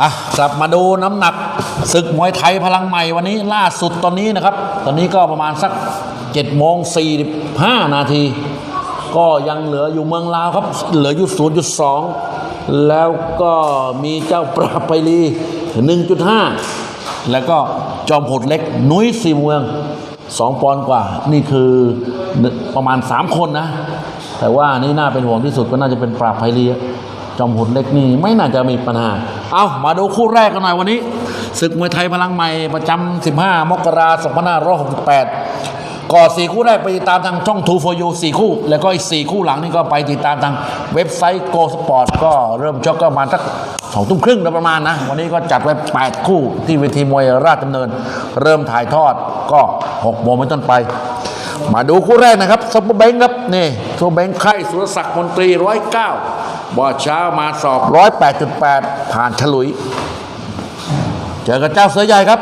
อะกลับมาดูน้ำหนักศึกมวยไทยพลังใหม่วันนี้ล่าสุดตอนนี้นะครับ ตอนนี้ก็ประมาณสัก7โมง45นาที ก็ยังเหลืออยู่เมืองลาวครับ เหลืออยู่0.2แล้วก็มีเจ้าปราบไปรี1.5แล้วก็จอมโหดเล็กนุ้ยสีเมือง2ปอนกว่า นี่คือประมาณ3คนนะ แต่ว่านี่น่าเป็นห่วงที่สุดก็น่าจะเป็นปราบไพรี จอมพลเล็กนี่ไม่น่าจะมีปัญหา เอามาดูคู่แรกกันหน่อยวันนี้ศึกมวยไทยพลังใหม่ประจำ 15 มกราคม 2568 ก่อนสี่คู่แรกไปติดตามทางช่อง2 for you สี่คู่ แล้วก็อีกสี่คู่หลังนี่ก็ไปติดตามทางเว็บไซต์ Go Sport ก็เริ่มชกก็มาสักสองทุ่มครึ่งโดยประมาณนะ วันนี้ก็จัดไว้ 8 คู่ที่เวทีมวยราชดำเนิน เริ่มถ่ายทอดก็6โมงเป็นต้นไปมาดูคู่แรกนะครับซุปเปอร์เบงค์ครับนี่ซุปเปอร์เบงค์ไข่สุรศักดิ์มนตรีร้อยเก้า บ่เช้ามาสอบร้อยแปดจุดแปดผ่านฉลุย เจอกับเจ้าเสือใหญ่ครับ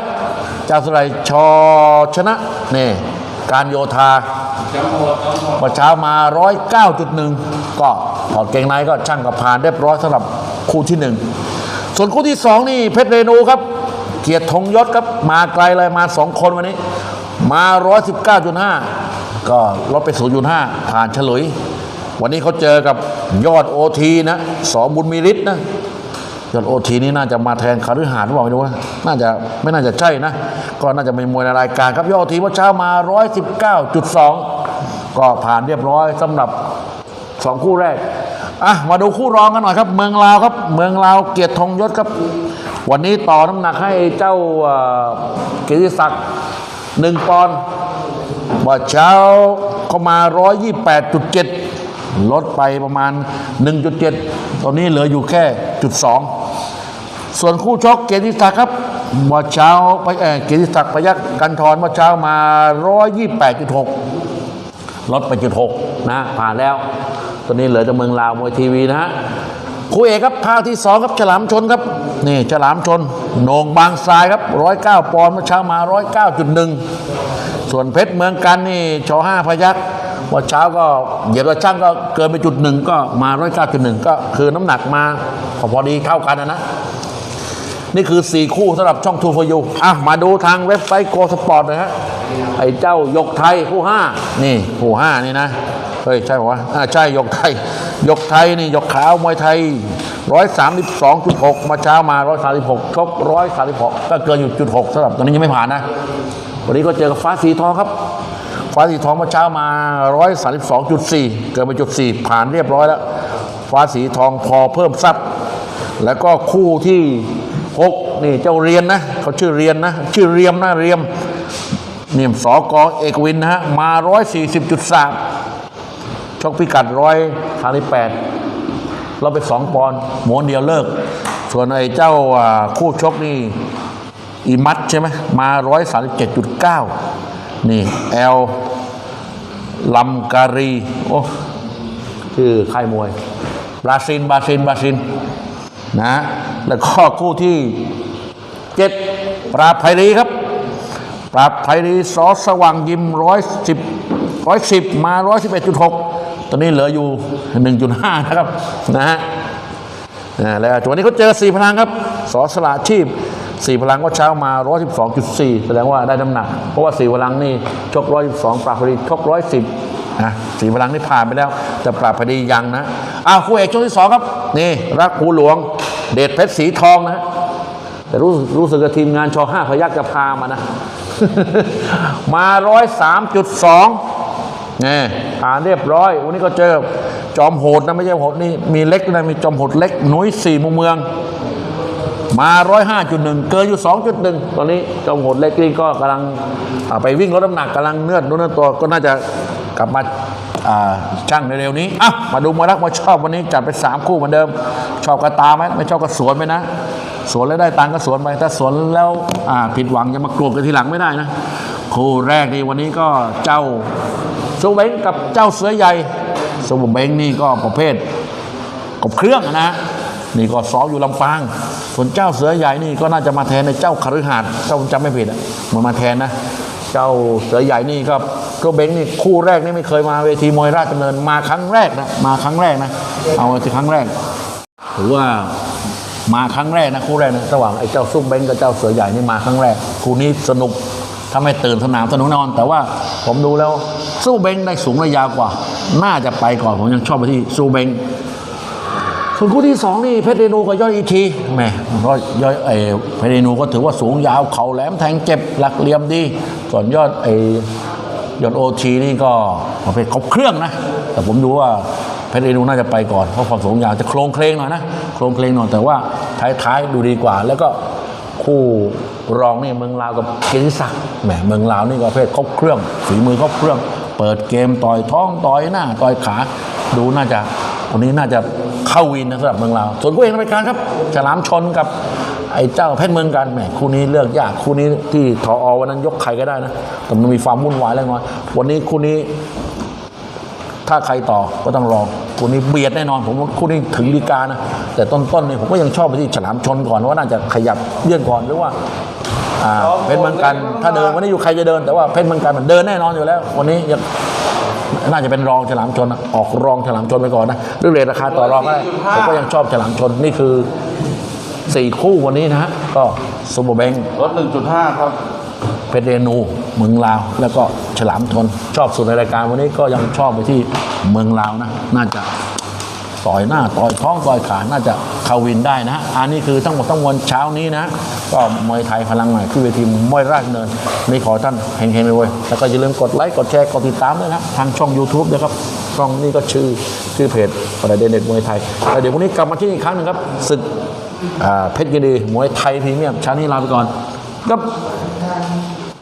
เจ้าเสือใหญ่ชอชนะนี่การโยธาบ่เช้ามาร้อยเก้าจุดหนึ่งก็ถอดเกงในก็ช่างกับผ่านเรียบร้อยสำหรับคู่ที่หนึ่งส่วนคู่ที่สองนี่เพชรเรนูครับ เกียรติธงยศครับมาไกลเลยมาสองคนวันนี้ มา119.5ก็ลดไป0.5ผ่านเฉลุย วันนี้เขาเจอกับยอดโอทีนะสอบุญมีฤทธิ์นะยอดโอทีนี่น่าจะมาแทนคารืหาดหรือเปล่าไม่รู้นะน่าจะไม่น่าจะใช่นะ ก็น่าจะเป็นมวยในรายการครับยอดโอทีเมื่อเช้ามา 119.2 ก็ผ่านเรียบร้อยสำหรับสองคู่แรกอะมาดูคู่รองกันหน่อยครับ เมืองลาวครับ เมืองลาวเกียรติธงยศครับ วันนี้ต่อน้ำหนักให้เจ้าเกียรติศักดิ์หนึ่งปอนด์ว่าเช้าเขามา 128.7 ลดไปประมาณ 1.7 ตอนนี้เหลืออยู่แค่จุดสองส่วนคู่ชกเกียรติศักดิ์ครับเมื่อเช้าไปเออเกียรติศักดิ์พยักกันทรเมื่อเช้ามา 128.6 ลดไปจุดหกนะผ่านแล้ว ตอนนี้เหลือแต่เมืองลาวมวยทีวีนะฮะคู่เอกครับภาคที่สองครับฉลามชนครับนี่ฉลามชนโหนงบางทรายครับร้อยเก้าปอนด์เมื่อเช้ามาร้อยเก้าจุดหนึ่งส่วนเพชรเมืองกันนี่ชอห้าพยัก ว่าเช้าก็เหยียบระช่างก็เกินไปจุดหนึ่งก็มาร้อยเก้าจุดหนึ่งก็คือน้ำหนักมาพอพอดีเข้ากันนะนะ นี่คือ4คู่สำหรับช่องทูฟยูอะมาดูทางเว็บไซต์โกสปอร์ตนะฮะไอ้เจ้ายกไทยคู่5นี่คู่5นี่นะเฮ้ยใช่ปะวะอ่าใช่ยกไทย ยกไทยนี่ยกขาวมวยไทย132.6มาเช้ามา136ชก136ก็เกินอยู่จุด6สำหรับตอนนี้ยังไม่ผ่านนะ วันนี้ก็เจอกับฟ้าสีทองครับ ฟ้าสีทองเมื่อเช้ามา 132.4 เกินไปจุด4ผ่านเรียบร้อยแล้ว ฟ้าสีทองพอเพิ่มทรัพย์แล้วก็คู่ที่หกนี่เจ้าเรียนนะเขาชื่อเรียนนะ ชื่อเรียมนะเรียมนี่สอกอเอกวินนะฮะมา 140.3 ชกพิกัด 138 เราไปสองปอนด์หมวนเดียวเลิก ส่วนไอ้เจ้าอ่าคู่ชกนี่อีมัดใช่ไหมมา 137.9 นี่แอล ลัมการีโอ้ชื่อค่ายมวย บราซิลบราซิลบราซิลนะแล้วก็คู่ที่เจ็ดปราบไพรีครับ ปราบไพรีซอสว่างยิมร้อยสิบร้อยสิบมาร้อยสิบเอ็ดจุดหกตอนนี้เหลืออยู่หนึ่งจุดห้านะครับนะฮะแล้ววันนี้เขาเจอสี่พลังครับ สอสละชีพ สี่พลังก็เช้ามา 112.4 แสดงว่าได้น้ำหนัก เพราะว่าสี่พลังนี่ชก 112 ปราบพอดีชก 110นะสี่พลังนี่ผ่านไปแล้ว แต่ปราบพอดียังนะอ้าวคู่เอกช่วงที่สองครับ นี่ รักภูหลวง เดชเพชรสีทองนะแต่รู้รู้สึกกับทีมงานชอห้าพยักจะพามานะ มาร้อยสามจุดสองนี่ผ่านเรียบร้อย วันนี้ก็เจอจอมโหดนะไม่ใช่โหดนี่มีเล็กนะมีจอมโหดเล็กหนุ้ยสี่มุมเมือง มาร้อยห้าจุดหนึ่งเกินอยู่สองจุดหนึ่งตอนนี้เจอมโหดเล็กนี่ก็กำลังไปวิ่งลดน้ำหนักกำลังเนื้อนุ่นตัวก็น่าจะกลับมาอ่าช่างเร็วๆนี้อะมาดูมารักมาชอบวันนี้จัดไปสามคู่เหมือนเดิม ชอบกระตาไหมไม่ชอบก็สวนไปนะ สวนแล้วได้ตังก็สวนไปถ้าสวนแล้วผิดหวังจะมากรธกันทีหลังไม่ได้นะคู่แรกนี่วันนี้ก็เจ้าซูเบงกับเจ้าเสือใหญ่ซูเบงนี่ก็ประเภทกบเครื่องนะนี่ก็ซ้อมอยู่ลำปาง ส่วนเจ้าเสือใหญ่นี่ก็น่าจะมาแทนในเจ้าคฤหาสน์เจ้าจำไม่ผิดเหมันมาแทนนะ เจ้าเสือใหญ่นี่ก็ก็เบงนี่คู่แรกนี่ไม่เคยมาเวทีมวยราชดำเนินมาครั้งแรกนะมาครั้งแรกนะ เอาที่ครั้งแรกถือว่ามาครั้งแรกนะคู่แรกนะระหว่างไอ้เจ้าซุ่มเบงกับเจ้าเสือใหญ่นี่มาครั้งแรกคู่นี้สนุกถ้าไม่ตื่นสนามสนุกแน่นอน แต่ว่าผมดูแล้วสู้เบงได้สูงระยาวกว่า น่าจะไปก่อนผมยังชอบไปที่สู้เบง ส่วนคู่ที่สองนี่เพชรเรนูกับยอดอีทีแหมก็ยอดไอ้เพชรเรนูก็ถือว่าสูงยาวเข่าแหลมแทงเจ็บหลักเหลี่ยมดี ส่วนยอดไอ้ยอดโอทีนี่ก็ประเภทครบเครื่องนะ แต่ผมดูว่าเพชรเรนูน่าจะไปก่อนเพราะความสูงยาวจะโครงเคลงหน่อยนะโครงเคลงหน่อยแต่ว่าท้ายๆดูดีกว่า แล้วก็คู่รองนี่เมืองลาวกับเกียรติศักดิ์แหมเมืองลาวนี่ก็ประเภทครบเครื่องฝีมือครบเครื่อง เปิดเกมต่อยท้องต่อยหน้าต่อยขา ดูน่าจะคนนี้น่าจะ เข้าวินนะสำหรับเมืองลาส่วนคู่เอกรายการครับฉลามชนกับไอ้เจ้าเพชรเมืองกันแหมคู่นี้เลือกยากคู่นี้ที่ทออวันนั้นยกใครก็ได้นะแต่มันมีความวุ่นวายเล็กน้อยวันนี้คู่นี้ถ้าใครต่อก็ต้องรองคู่นี้เบียดแน่นอน ผมว่าคู่นี้ถึงดีกานะแต่ต้นๆเนี่ยผมก็ยังชอบไปที่ฉลามชนก่อนว่าน่าจะขยับเลื่อนก่อนหรือว่าอ่าเพชรเมืองกันถ้าเดินวันนี้อยู่ใครจะเดินแต่ว่าเพชรเมืองกันมันเดินแน่นอนอยู่แล้ว วันนี้ยัง น่าจะเป็นรองฉลามชนนะออกรองฉลามชนไปก่อนนะเรื่องเรทราคาต่อรองก็ได้ผมก็ยังชอบฉลามชนนี่คือสี่คู่วันนี้นะฮะก็ซูเปอร์แบงค์ลด1.5 ครับ เพชรเรนูเมืองลาว แล้วก็ฉลามทนชอบสุดในรายการวันนี้ก็ยังชอบไปที่เมืองลาวนะ น่าจะ ต่อยหน้า ต่อยท้องต่อยขาน่าจะเขาวินได้นะอันนี้คือทั้งหมดทั้งมวลเช้านี้นะ ก็มวยไทยพลังใหม่ที่เวทีมวยราชเนินนี่ขอท่านเฮงๆเลยเว้ยแล้วก็อย่าลืมกดไลค์กดแชร์กดติดตามด้วยนะทางช่อง YouTube ด้วยครับช่องนี้ก็ชื่อชื่อเพจประเด็นเด็ดมวยไทยแล้วเดี๋ยวพรุ่งนี้กลับมาที่นี่อีกครั้งหนึ่งครับศึกเพชรยินดีมวยไทยพรีเมียมเช้านี้ลาไปก่อนครับ